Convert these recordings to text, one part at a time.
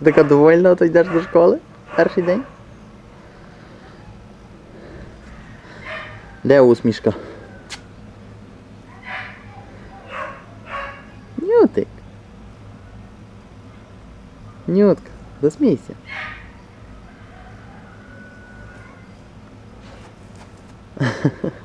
Ти така довольна, то йдеш до школи? Перший день? Де усмішка? Нютик. Нютка, засмійся.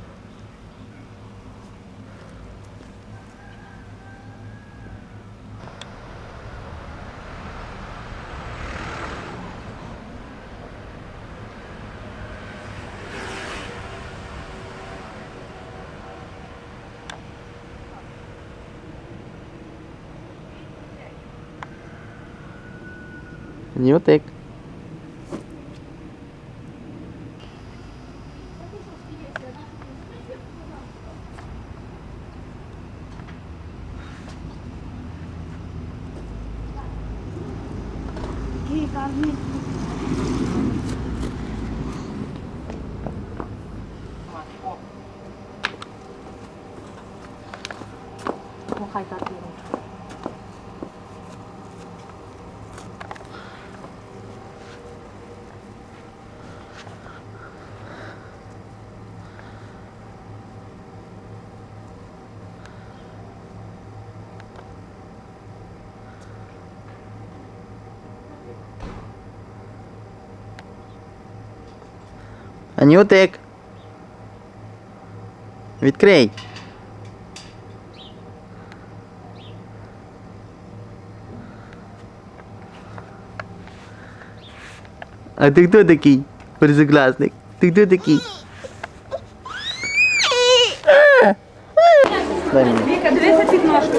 Нютик. Махай Анютик. Відкрий. А ти хто такий? Першокласник. Ти хто такий? Дай мені. Віка, дивися під ножку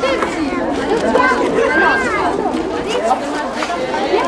не знаю. Анік. Анюта. Анют.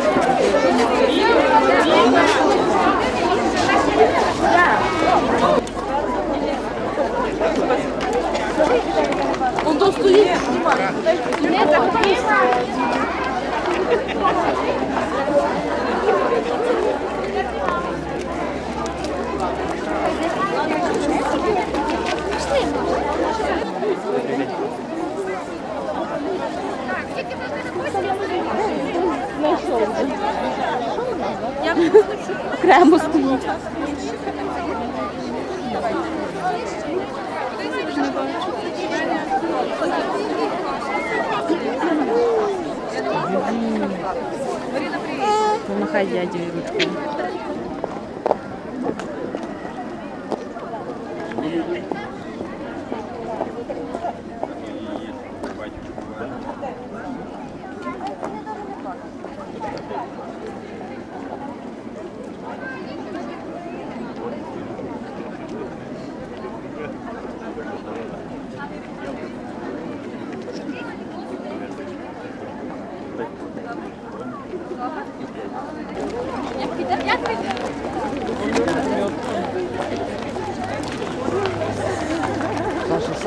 Анютка. Де? Окремо стоїть. Помахай дяді ручкою.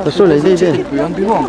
Та що, йди, йди. Він бігом.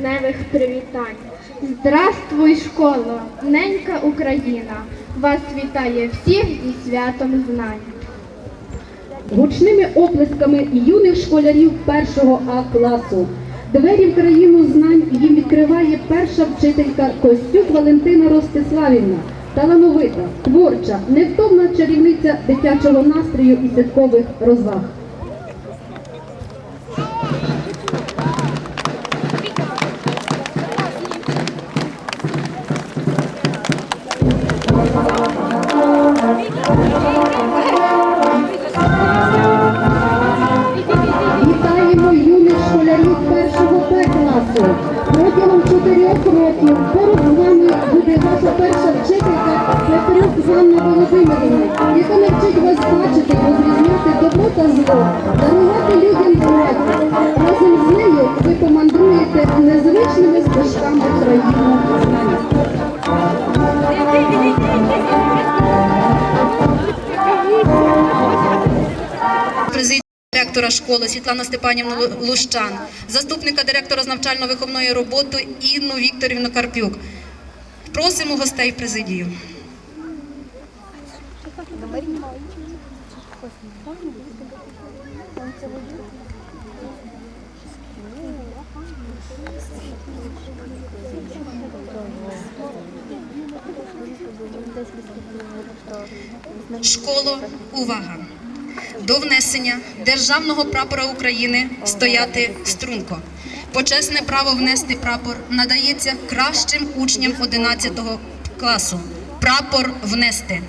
вересневих привітань. Здравствуй, школа, ненька Україна, вас вітає всіх зі святом знань. Гучними оплесками юних школярів першого А класу. Двері в країну знань їм відкриває перша вчителька Костюк Валентина Ростиславівна. Талановита, творча, невтомна чарівниця дитячого настрою і святкових розваг. Директора школи Світлана Степанівна Лу- Лущан, заступника директора з навчально-виховної роботи Інну Вікторівну Карпюк. Просимо гостей президію. Школо, увага! До внесення державного прапора України стояти струнко. Почесне право внести прапор надається кращим учням 11 класу. Прапор внести.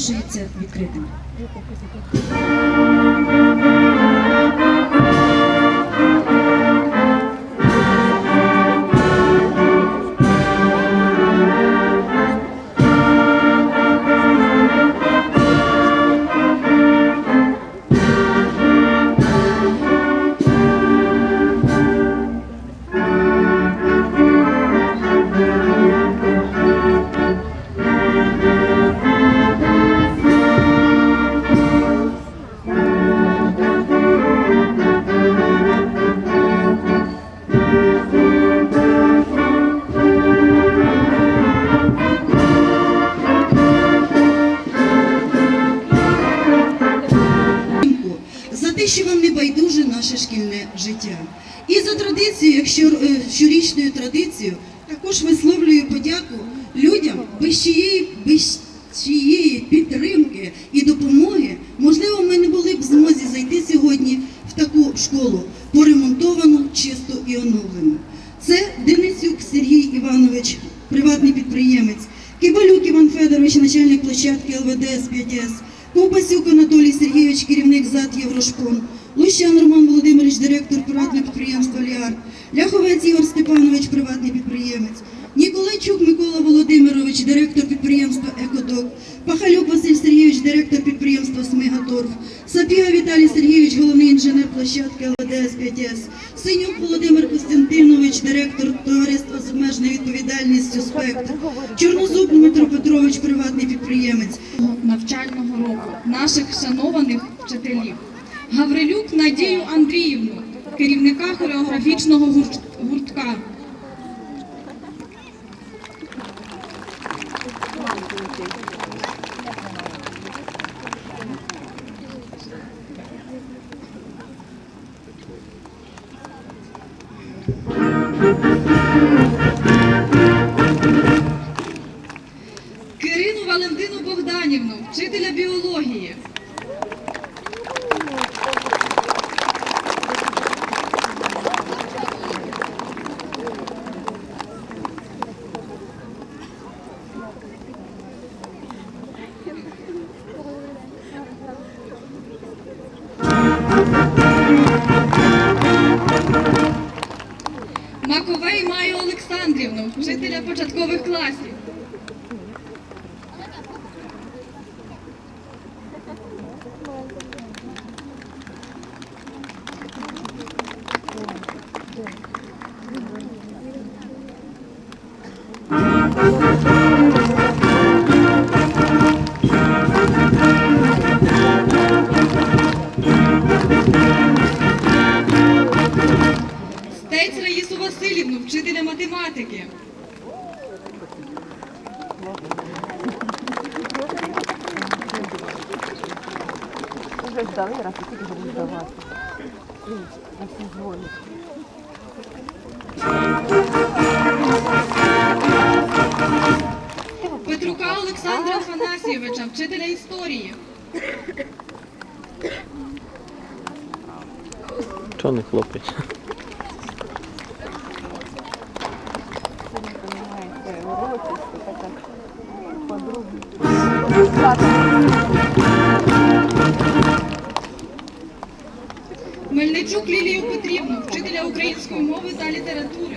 Оголошується відкритим. Байдуже наше шкільне життя. І за традицією, якщо е, щорічною традицією, також висловлюю подяку людям, без чиєї, без чиєї підтримки і допомоги, можливо, ми не були б змозі зайти сьогодні в таку школу, поремонтовану, чисту і оновлену. Це Денисюк Сергій Іванович, приватний підприємець, Кибалюк Іван Федорович, начальник площадки ЛВДС 5С, Ковбасюк Анатолій Сергійович, керівник ЗАД Єврошпон, Лущан Роман Володимирович, директор приватного підприємства Ліар, Ляховець Ігор Степанович, приватний підприємець, Ніколайчук Микола Володимирович, директор підприємства Екодок, Пахалюк Василь Сергійович, директор підприємства Смигаторф, Сапіга Віталій Сергійович, головний інженер площадки ЛВДС 5С, Синюк Володимир Костянтинович, директор товариства з обмеженою відповідальністю «Спектр», Чорнозуб Дмитро Петрович, приватний підприємець, навчального року наших шанованих вчителів. Гаврилюк Надію Андріївну, керівника хореографічного гурт- гуртка. Вчителя початкових класів. Петрука Олександра Афанасійовича, вчителя історії. Чого не хлопець? Мельничук Лілію Петрівну, вчителя української мови та літератури.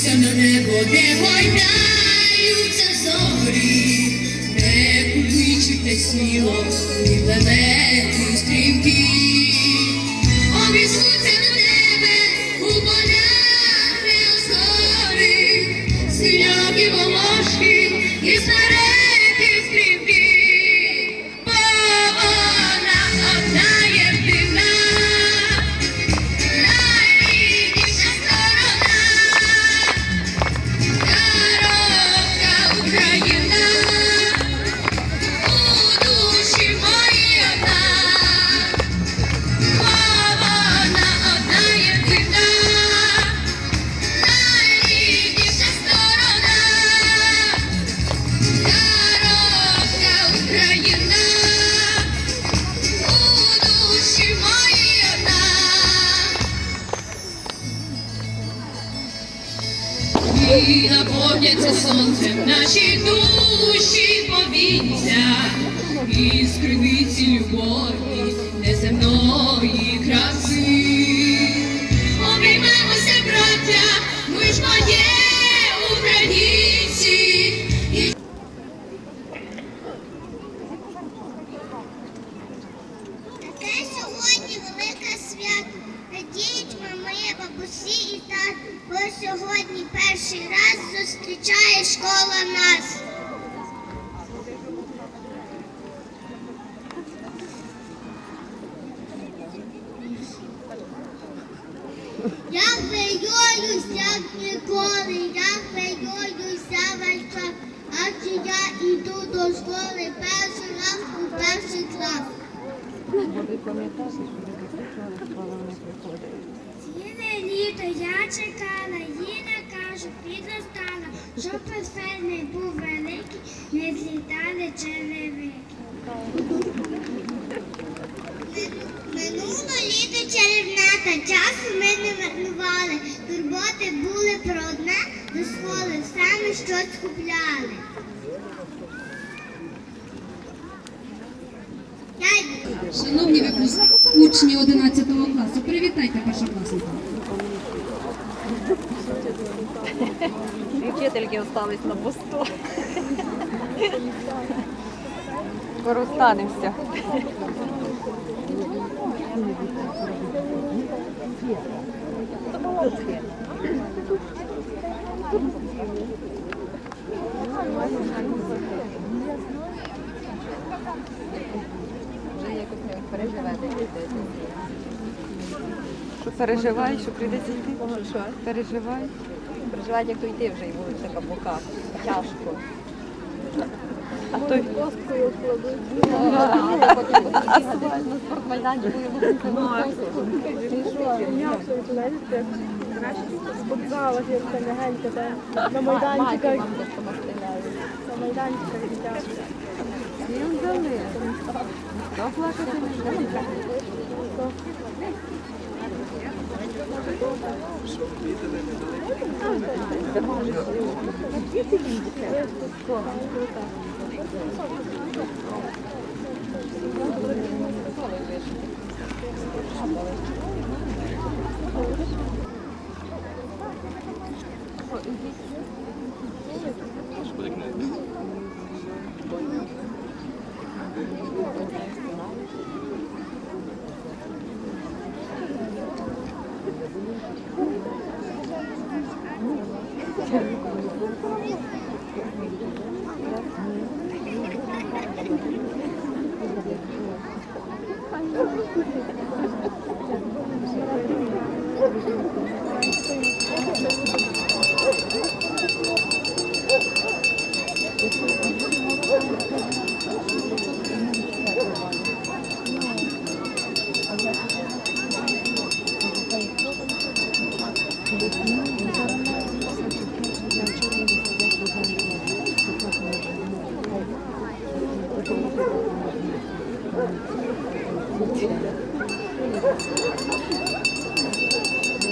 Подивився на небо, де гойдаються зорі, де куличите сміло, і планети стрімкі. Обізвуться на тебе у полях неозорі, синяки волошки і смереки сонцем наші душі повіться, і скривиці любові неземної Я хвилююсь, ніколи, я хвилююся весь час, адже я йду до школи перший раз у перший клас. Ціле літо я чекала, їй не кажу, підростала, щоб портфель не був великий, не злітали черевики. Минуло літо чарівната, часу ми не марнували, турботи були про одне, до школи саме щось купляли. Шановні випуск- учні 11 класу, привітайте першокласника. Вчительки остались на посту. Скоро встанемося. Вже якось не переживете. Що переживай, що прийдеться йти? Переживай. Переживай, як то йти вже і будуть на каблуках. Тяжко. А той косткою кладуть. А на спортмайданчику і будуть на костку. спортзалах, як це легенько, де на майданчиках, на майданчиках дитячих. Всім дали. Хто плакати не буде? Шановні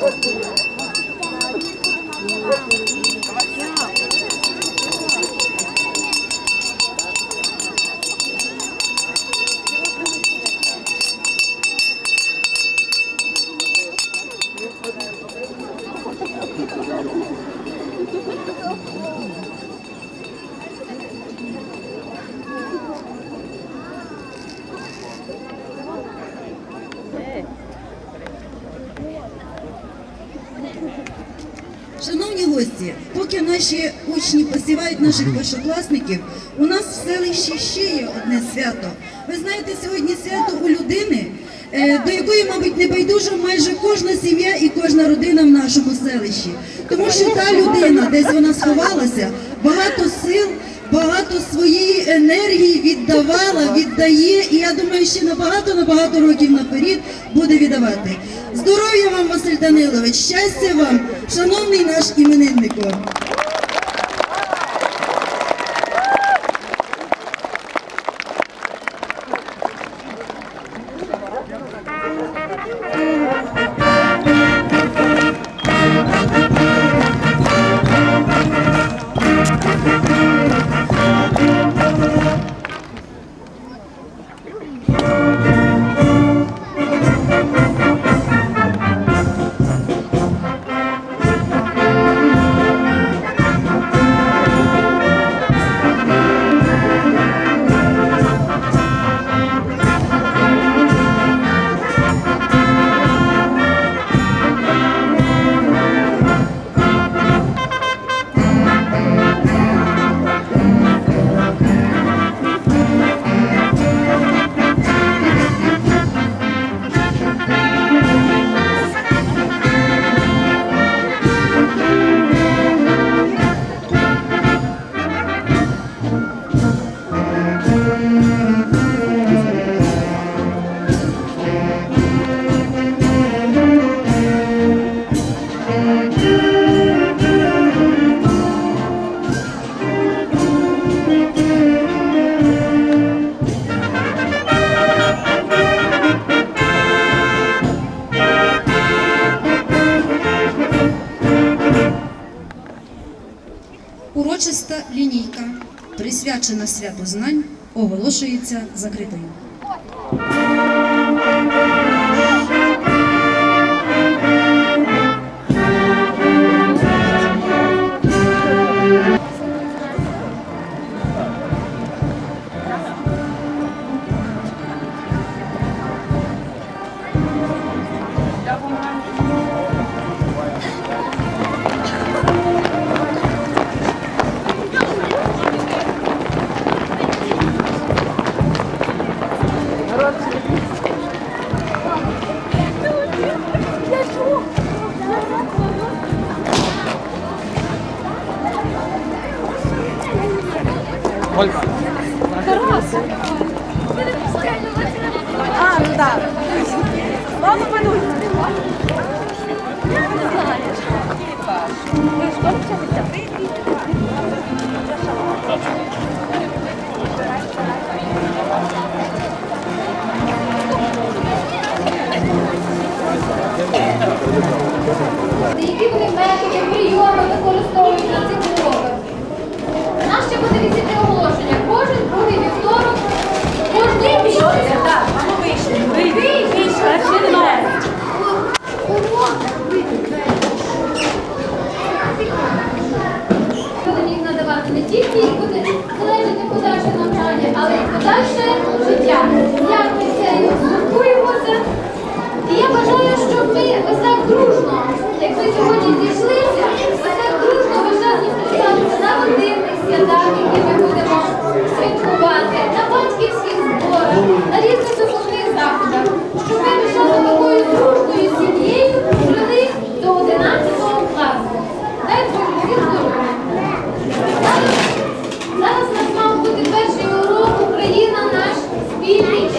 Oh, наших першокласників, у нас в селищі ще є одне свято. Ви знаєте, сьогодні свято у людини, е, до якої, мабуть, не байдужа майже кожна сім'я і кожна родина в нашому селищі. Тому що та людина, десь вона сховалася, багато сил, багато своєї енергії віддавала, віддає, і я думаю, ще на багато на багато років наперед буде віддавати. Здоров'я вам, Василь Данилович, щастя вам, шановний наш імениннику. Присвячена свято знань, оголошується закритою. พี่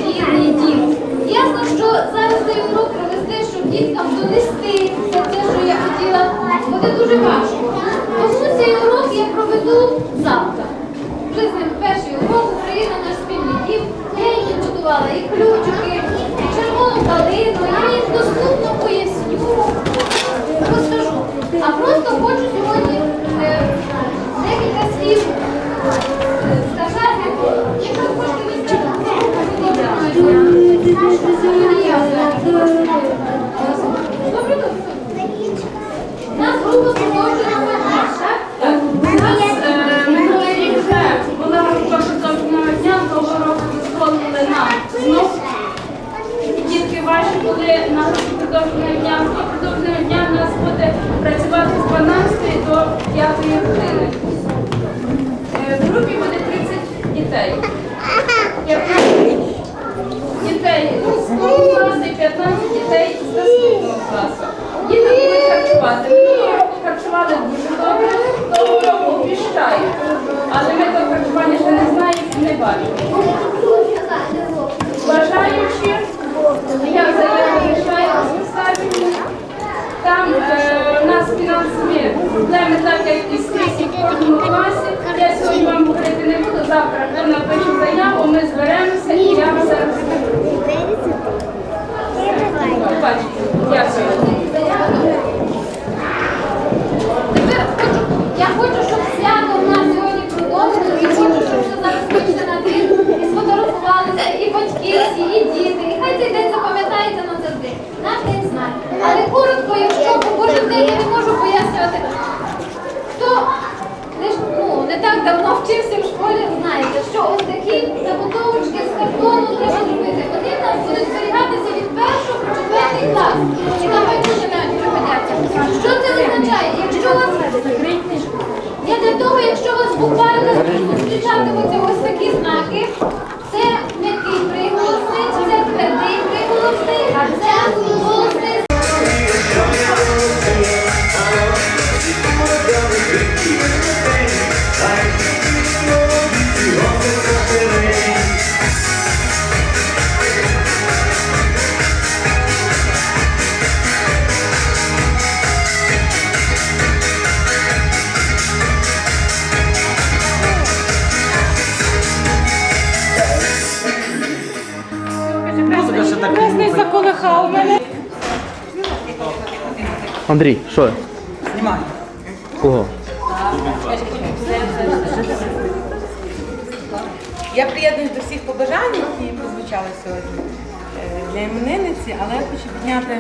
буде на продовження дня. Продовження дня у нас буде працювати з 12 до 5 години. Е, в групі буде 30 дітей. дітей з того класу і 15 дітей з наступного класу. Діти будуть харчувати. Ми року харчували дуже добре, того року обіщаю. Але ми до харчування ще не знаємо і не бачимо. Бажаючи жовтим. Я залишаю скарбні. Там е, у нас фінансові проблеми, так як і скрізь в кожному класі. Я сьогодні вам говорити не буду, завтра напишу заяву, ми зберемося і я вам зараз. якщо вас буквально зустрічатимуться ось такі знаки. Андрій, що? Знімай. Кого? Я приєднуюсь до всіх побажань, які прозвучали сьогодні е, для іменинниці, але я хочу підняти